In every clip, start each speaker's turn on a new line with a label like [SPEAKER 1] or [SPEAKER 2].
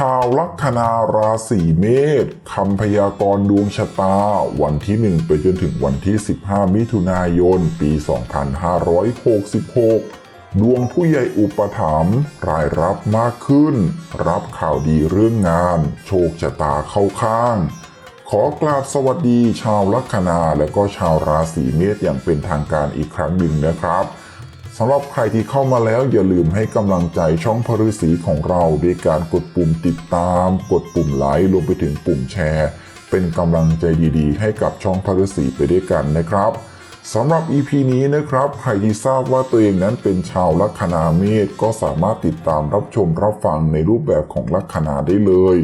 [SPEAKER 1] ชาวลัคนาราศีเมษคำพยากรณ์ดวงชะตา วันที่ 1 ไปจนถึงวันที่ 15 มิถุนายน ปี 2566 ดวงผู้ใหญ่อุปถัมภ์รายรับมากขึ้น รับข่าวดีเรื่องงาน โชคชะตาเข้าข้าง ขอกราบสวัสดีชาวลัคนาและก็ชาวราศีเมษอย่างเป็นทางการอีกครั้งหนึ่งนะครับ สำหรับใครที่เข้ามาแล้วอย่าลืมให้กำลังใจช่องพฤษีของเราด้วยการกดปุ่มติดตาม กดปุ่มไลค์รวมไปถึงปุ่มแชร์ เป็นกำลังใจดีๆ ให้กับช่องพฤษีไปด้วยกันนะครับสำหรับ EP นี้นะครับใครที่ทราบว่าตัวเองนั้นเป็นชาวลัคนาเมษก็สามารถติดตามรับชมรับฟังในรูปแบบของลัคนาได้เลย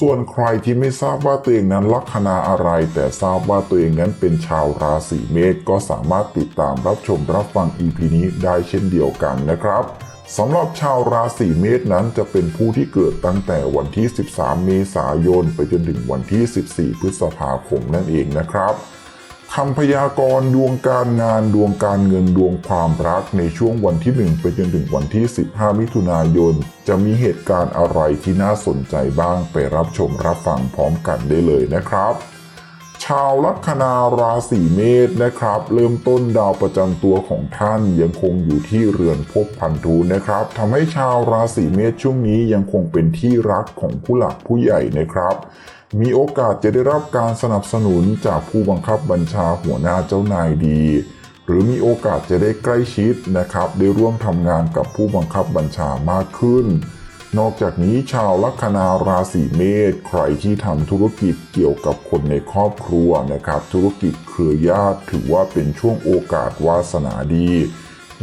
[SPEAKER 1] ส่วนใครที่ไม่ทราบว่าตัวเองนั้นลัคนาอะไร แต่ทราบว่าตัวเองนั้นเป็นชาวราศีเมษก็สามารถติดตามรับชมรับฟัง EP นี้ได้เช่นเดียวกันนะครับสำหรับชาวราศีเมษนั้นจะเป็นผู้ที่เกิดตั้งแต่วันที่ 13 เมษายน ไปจนถึงวันที่ 14 พฤษภาคมนั่นเองนะครับ คำพยากรณ์ดวงการงานดวงการเงินดวงความรักในช่วงวันที่ 1 ไปจนถึงวันที่ 15 มิถุนายน จะมีเหตุการณ์อะไรที่น่าสนใจบ้างไปรับชมรับฟังพร้อมกันได้เลยนะครับชาวลัคนาราศีเมษนะครับ เริ่มต้นดาวประจำตัวของท่านยังคงอยู่ที่เรือนภพพันธุนะครับทำให้ชาวราศีเมษช่วงนี้ยังคงเป็นที่รักของผู้หลักผู้ใหญ่นะครับ มีโอกาสจะได้รับการสนับสนุนจากผู้บังคับบัญชาหัวหน้าเจ้านายดี หรือมีโอกาสจะได้ใกล้ชิดนะครับ ได้ร่วมทำงานกับผู้บังคับบัญชามากขึ้น นอกจากนี้ชาวลัคนาราศีเมษใครที่ทำธุรกิจเกี่ยวกับคนในครอบครัวนะครับ ธุรกิจเครือญาติถือว่าเป็นช่วงโอกาสวาสนาดี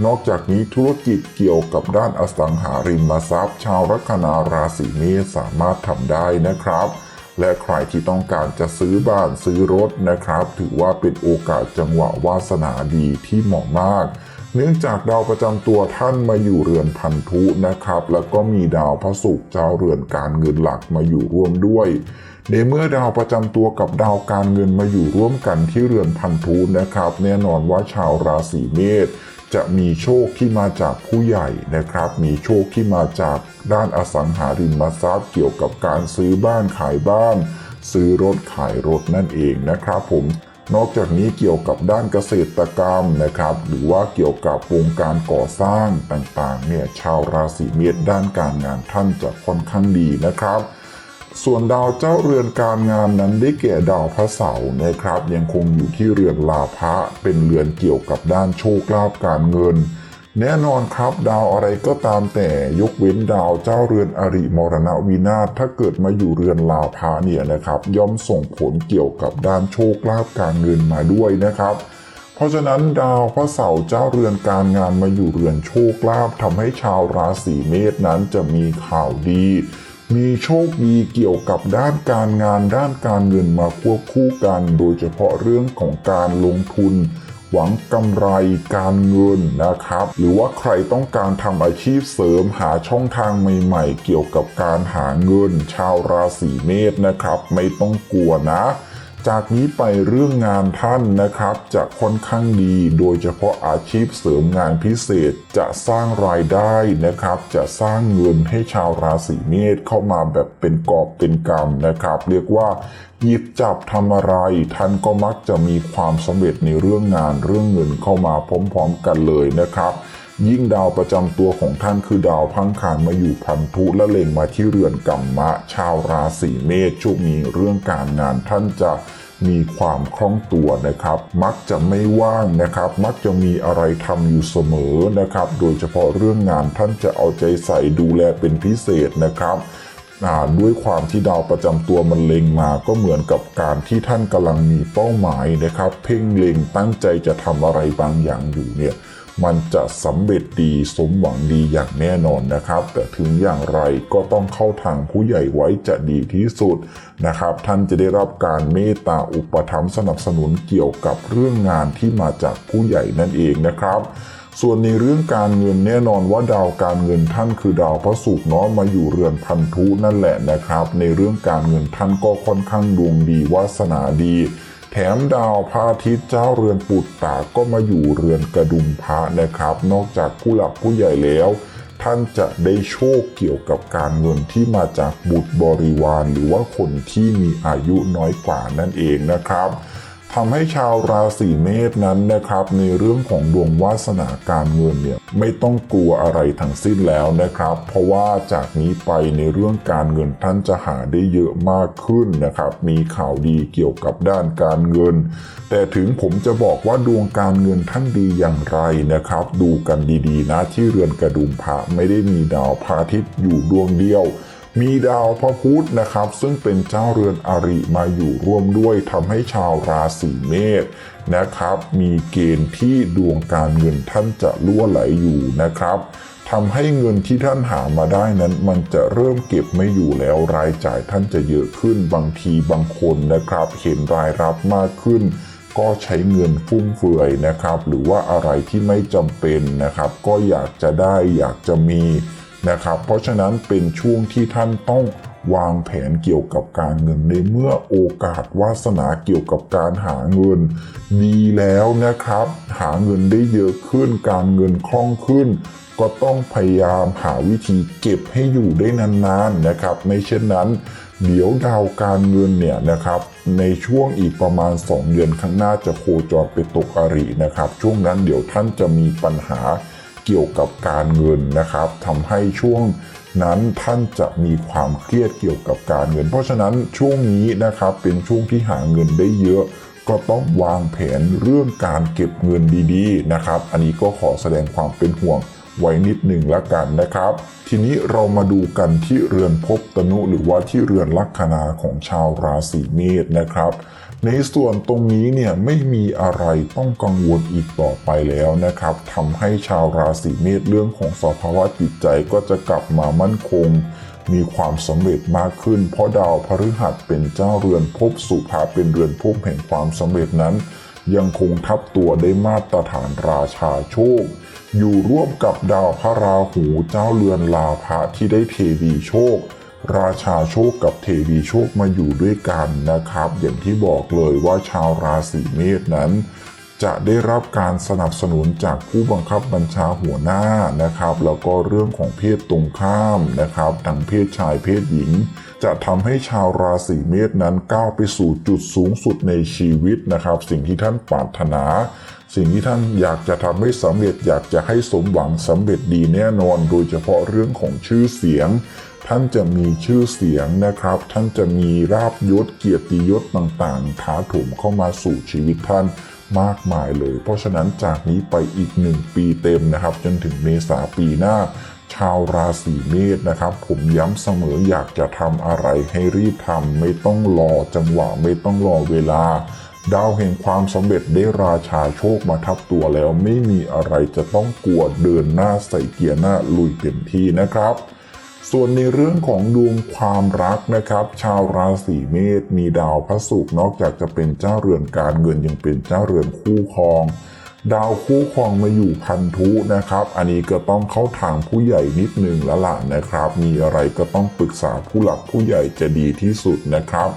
[SPEAKER 1] นอกจากนี้ธุรกิจเกี่ยวกับด้านอสังหาริมทรัพย์ ชาวลัคนาราศีเมษสามารถทำได้นะครับ และใครที่ต้องการจะซื้อบ้านซื้อรถนะครับ ถือว่าเป็นโอกาสจังหวะวาสนาดีที่เหมาะมาก เนื่องจากดาวประจำตัวท่านมาอยู่เรือนพันธุนะครับ แล้วก็มีดาวพระศุกร์เจ้าเรือนการเงินหลักมาอยู่ร่วมด้วยในเมื่อดาวประจำตัวกับดาวการเงินมาอยู่ร่วมกันที่เรือนพันธุนะครับ แน่นอนว่าชาวราศีเมษ จะมีโชคที่มาจากผู้ใหญ่นะครับ มีโชคที่มาจากด้านอสังหาริมทรัพย์เกี่ยวกับการซื้อบ้านขายบ้าน ซื้อรถขายรถนั่นเองนะครับผมนอกจากนี้เกี่ยวกับด้านเกษตรกรรมนะครับ หรือว่าเกี่ยวกับวงการก่อสร้างต่างๆเนี่ยชาวราศีเมษด้านการงานท่านจะค่อนข้างดีนะครับ ส่วนดาวเจ้าเรือนการงานนั้นได้แก่ดาวพระเสาร์นะครับ ยังคงอยู่ที่เรือนลาภะเป็นเรือนเกี่ยวกับด้านโชคลาภการเงิน แน่นอนครับดาวอะไรก็ตามแต่ยกเว้นดาวเจ้าเรือนอริมรณวินาศถ้าเกิดมาอยู่เรือนลาภะเนี่ยนะครับย่อมส่งผลเกี่ยวกับด้านโชคลาภการเงินมาด้วยนะครับเพราะฉะนั้นดาวพระเสาร์เจ้าเรือนการงานมาอยู่เรือนโชคลาภทำให้ชาวราศีเมษนั้นจะมีข่าวดี มีโชคดีเกี่ยวกับด้านการงานด้านการเงินมาควบคู่กัน โดยเฉพาะเรื่องของการลงทุน หวังกำไรการเงินนะครับ หรือว่าใครต้องการทำอาชีพเสริมหาช่องทางใหม่ๆ เกี่ยวกับการหาเงินชาวราศีเมษนะครับ ไม่ต้องกลัวนะ จากนี้ไปเรื่องงานท่านนะครับ จะค่อนข้างดี โดยเฉพาะอาชีพเสริมงานพิเศษจะสร้างรายได้นะครับ จะสร้างเงินให้ชาวราศีเมษเข้ามาแบบเป็นกอบเป็นกำนะครับ เรียกว่าหยิบจับทำอะไร ท่านก็มักจะมีความสำเร็จในเรื่องงานเรื่องเงินเข้ามาพร้อมๆกันเลยนะครับ ยิ่งดาวประจำตัวของท่านคือดาวพังคารมาอยู่พันธุและเล็งมาที่เรือนกรรมะ ชาวราศีเมษช่วงนี้เรื่องการงานท่านจะมีความคล่องตัวนะครับ มักจะไม่ว่างนะครับ มักจะมีอะไรทำอยู่เสมอนะครับ โดยเฉพาะเรื่องงานท่านจะเอาใจใส่ดูแลเป็นพิเศษนะครับด้วยความที่ดาวประจำตัวมันเล็งมาก็เหมือนกับการที่ท่านกำลังมีเป้าหมายนะครับ เพ่งเล็งตั้งใจจะทำอะไรบางอย่างอยู่เนี่ย มันจะสำเร็จดีสมหวังดีอย่างแน่นอนนะครับ แต่ถึงอย่างไรก็ต้องเข้าทางผู้ใหญ่ไว้จะดีที่สุดนะครับ ท่านจะได้รับการเมตตาอุปถัมภ์สนับสนุนเกี่ยวกับเรื่องงานที่มาจากผู้ใหญ่นั่นเองนะครับส่วนในเรื่องการเงินแน่นอนว่าดาวการเงินท่านคือดาวพระศุกร์เนาะมาอยู่เรือนพันธุนั่นแหละนะครับ ในเรื่องการเงินท่านก็ค่อนข้างดวงดีวาสนาดี แถมดาวพระอาทิตย์เจ้าเรือนปุตตาก็มาอยู่เรือนกระดุมพระนะครับ นอกจากผู้หลักผู้ใหญ่แล้ว ท่านจะได้โชคเกี่ยวกับการเงินที่มาจากบุตรบริวาร หรือว่าคนที่มีอายุน้อยกว่านั่นเองนะครับ ทำให้ชาวราศีเมษนั้นนะครับ ในเรื่องของดวงวาสนาการเงินเนี่ยไม่ต้องกลัวอะไรทั้งสิ้นแล้วนะครับ เพราะว่าจากนี้ไปในเรื่องการเงินท่านจะหาได้เยอะมากขึ้นนะครับ มีข่าวดีเกี่ยวกับด้านการเงิน แต่ถึงผมจะบอกว่าดวงการเงินท่านดีอย่างไรนะครับ ดูกันดีๆนะที่เรือนกระดุมพระไม่ได้มีดาวพระอาทิตย์อยู่ดวงเดียว มีดาวพระพุธนะครับ ซึ่งเป็นเจ้าเรือนอริมาอยู่ร่วมด้วยทำให้ชาวราศีเมษนะครับ มีเกณฑ์ที่ดวงการเงินท่านจะล่วไหลอยู่นะครับทำให้เงินที่ท่านหามาได้นั้น มันจะเริ่มเก็บไม่อยู่แล้วรายจ่ายท่านจะเยอะขึ้นบางทีบางคนนะครับ เห็นรายรับมากขึ้น ก็ใช้เงินฟุ่มเฟือยนะครับ หรือว่าอะไรที่ไม่จำเป็นนะครับ ก็อยากจะได้อยากจะมี นะครับ เพราะฉะนั้นเป็นช่วงที่ท่านต้องวางแผนเกี่ยวกับการเงินในเมื่อโอกาสวาสนาเกี่ยวกับการหาเงิน ดีแล้วนะครับ หาเงินได้เยอะขึ้น การเงินคล่องขึ้น ก็ต้องพยายามหาวิธีเก็บให้อยู่ได้นานๆนะครับ ไม่เช่นนั้นเดี๋ยวดาวการเงินเนี่ยนะครับ ในช่วงอีกประมาณ 2 เดือนข้างหน้าจะโคจรไปตกอรินะครับ ช่วงนั้นเดี๋ยวท่านจะมีปัญหา เกี่ยวกับการเงินนะครับทำให้ช่วงนั้นท่านจะมีความเครียดเกี่ยวกับการเงิน เพราะฉะนั้นช่วงนี้นะครับเป็นช่วงที่หาเงินได้เยอะ ก็ต้องวางแผนเรื่องการเก็บเงินดีๆนะครับ อันนี้ก็ขอแสดงความเป็นห่วงไว้นิดหนึ่งละกันนะครับ ทีนี้เรามาดูกันที่เรือนภพตนุหรือว่าที่เรือนลัคนาของชาวราศีเมษนะครับ ในส่วนตรงนี้เนี่ยไม่มีอะไรต้องกังวลอีกต่อไปแล้วนะครับทำให้ชาวราศีเมษเรื่องของสภาวะจิตใจก็จะกลับมามั่นคง มีความสำเร็จมากขึ้น เพราะดาวพฤหัสเป็นเจ้าเรือนภพสุภาเป็นเรือนภพแห่งความสำเร็จนั้น ยังคงทับตัวได้มาตรฐานราชาโชค อยู่ร่วมกับดาวพระราหูเจ้าเรือนลาภะที่ได้เทวีโชค ราชาโชคกับเทวีโชคมาอยู่ด้วยกันนะครับ อย่างที่บอกเลยว่าชาวราศีเมษนั้น จะได้รับการสนับสนุนจากผู้บังคับบัญชาหัวหน้านะครับ แล้วก็เรื่องของเพศตรงข้ามนะครับทั้งเพศชายเพศหญิง จะทำให้ชาวราศีเมษนั้นก้าวไปสู่จุดสูงสุดในชีวิตนะครับ สิ่งที่ท่านปรารถนาสิ่งที่ท่านอยากจะทำให้สำเร็จอยากจะให้สมหวังสำเร็จดีแน่นอน โดยเฉพาะเรื่องของชื่อเสียง ท่านจะมีชื่อเสียงนะครับ ท่านจะมีราบยศเกียรติยศต่างๆถาถมเข้ามาสู่ชีวิตท่านมากมายเลย เพราะฉะนั้นจากนี้ไปอีกหนึ่งปีเต็มนะครับ จนถึงเมษาปีหน้า ชาวราศีเมษนะครับ ผมย้ำเสมออยากจะทำอะไรให้รีบทำไม่ต้องรอจังหวะไม่ต้องรอเวลาดาวแห่งความสำเร็จได้ราชาโชคมาทับตัวแล้วไม่มีอะไรจะต้องกลัวเดินหน้าใส่เกียร์หน้าลุยเต็มที่นะครับ ส่วนในเรื่องของดวงความรักนะครับ ชาวราศีเมษมีดาวพระศุกร์นอกจากจะเป็นเจ้าเรือนการเงินยังเป็นเจ้าเรือนคู่ครอง ดาวคู่ครองมาอยู่พันธุนะครับ อันนี้ก็ต้องเข้าทางผู้ใหญ่นิดนึงแล้วล่ะนะครับ มีอะไรก็ต้องปรึกษาผู้หลักผู้ใหญ่จะดีที่สุดนะครับ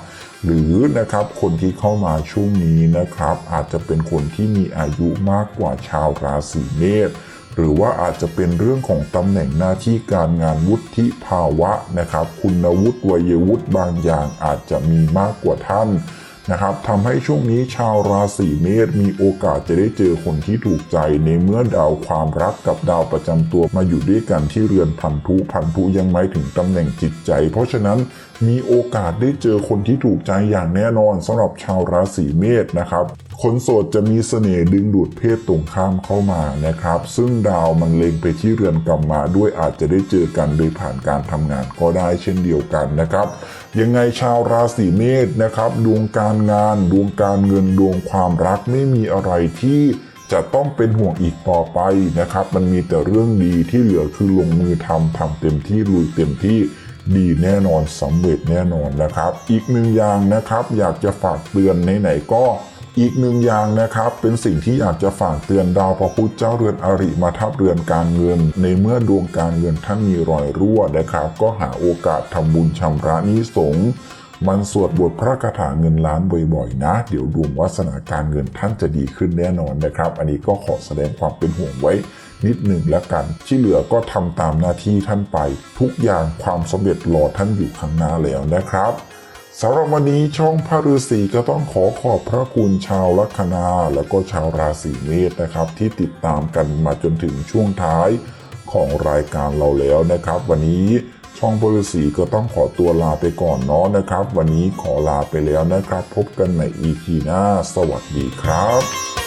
[SPEAKER 1] หรือนะครับคนที่เข้ามาช่วงนี้นะครับ อาจจะเป็นคนที่มีอายุมากกว่าชาวราศีเมษ หรือว่าอาจจะเป็นเรื่องของตำแหน่งหน้าที่การงานวุฒิภาวะนะครับ คุณวุฒิวัยวุฒิบางอย่างอาจจะมีมากกว่าท่านนะครับทำให้ช่วงนี้ชาวราศีเมษมีโอกาสจะได้เจอคนที่ถูกใจในเมื่อดาวความรักกับดาวประจำตัวมาอยู่ด้วยกันที่เรือนพันธุพันธุยังไม่ถึงตำแหน่งจิตใจ เพราะฉะนั้น มีโอกาสได้เจอคนที่ถูกใจอย่างแน่นอนสำหรับชาวราศีเมษนะครับ คนโสดจะมีเสน่ห์ดึงดูดเพศตรงข้ามเข้ามานะครับ ซึ่งดาวมันเล็งไปที่เรือนกรรมมาด้วยอาจจะได้เจอกันโดยผ่านการทำงานก็ได้เช่นเดียวกันนะครับ ยังไงชาวราศีเมษนะครับดวงการงาน ดวงการเงินดวงความรักไม่มีอะไรที่จะต้องเป็นห่วงอีกต่อไปนะครับ มันมีแต่เรื่องดีที่เหลือคือลงมือทำทำเต็มที่ลุยเต็มที่ ดีแน่นอนสำเร็จแน่นอนนะครับ อีกหนึ่งอย่างนะครับ อยากจะฝากเตือนไหนๆก็อีกหนึ่งอย่างนะครับเป็นสิ่งที่อยากจะฝากเตือนดาวพระพุธเจ้าเรือนอริมาทับเรือนการเงิน ในเมื่อดวงการเงินท่านมีรอยรั่วนะครับ ก็หาโอกาสทำบุญชำระนี้สงมันสวดบทพระคาถาเงินล้านบ่อยๆนะ เดี๋ยวดวงวาสนาการเงินท่านจะดีขึ้นแน่นอนนะครับ อันนี้ก็ขอแสดงความเป็นห่วงไว้ นิดหนึ่งแล้วกัน ที่เหลือก็ทำตามหน้าที่ท่านไป ทุกอย่างความสำเร็จรอท่านอยู่ข้างหน้าแล้วนะครับสำหรับวันนี้ช่องพระฤาษีก็ต้องขอขอบพระคุณชาวลัคนาและก็ชาวราศีเมษนะครับ ที่ติดตามกันมาจนถึงช่วงท้ายของรายการเราแล้วนะครับ วันนี้ช่องพระฤาษีก็ต้องขอตัวลาไปก่อนเนาะนะครับ วันนี้ขอลาไปแล้วนะครับ พบกันใน EP หน้า สวัสดีครับ